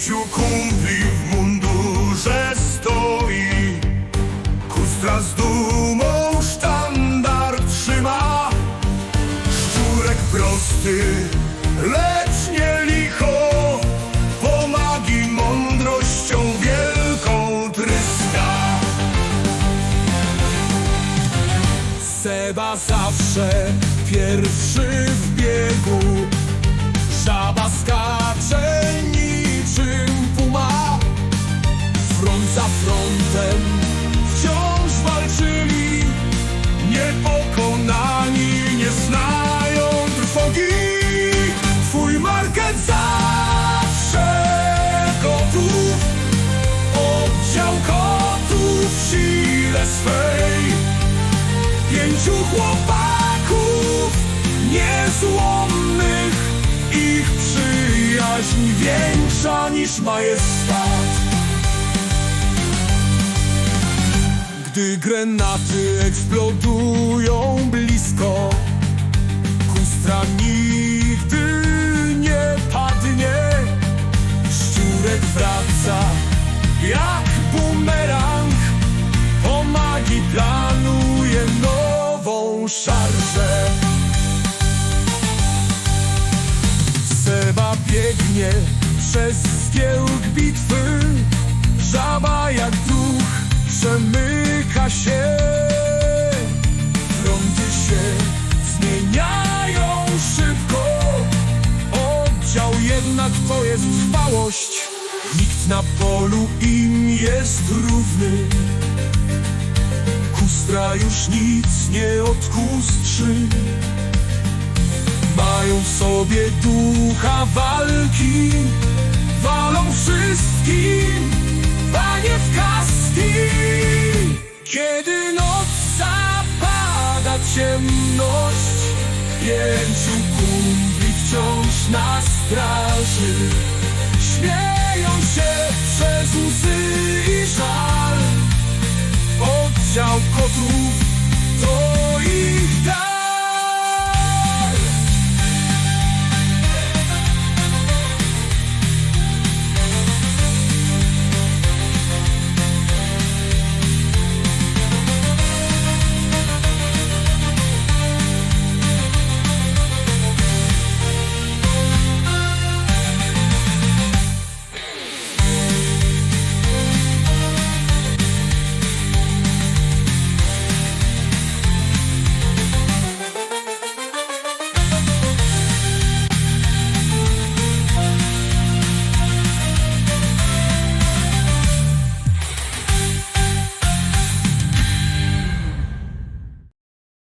pięciu kumpli w mundurze stoi. Kustra z dumą sztandar trzyma. Szczurek prosty, lecz nie licho. Pomagi mądrością wielką tryska Seba zawsze pierwszy w biegu. Front za frontem. Wciąż walczyli Niepokonani nie znają trwogi. Twój market zawsze gotów Oddział kotów w sile swej. Pięciu chłopaków niezłomnych Ich przyjaźń większa niż majestat Gdy granaty eksplodują blisko Kustra nigdy nie padnie. Szczurek wraca jak bumerang Pomagi planuje nową szarżę. Seba biegnie przez zgiełk bitwy Żaba jak duch przemyka się. Fronty się zmieniają szybko. Oddział jednak to jest trwałość. Nikt na polu im jest równy. Kustra już nic nie odkustrzy Mają w sobie ducha walki ciemność Pięciu kumpli wciąż na straży. Śmieją się przez łzy i żal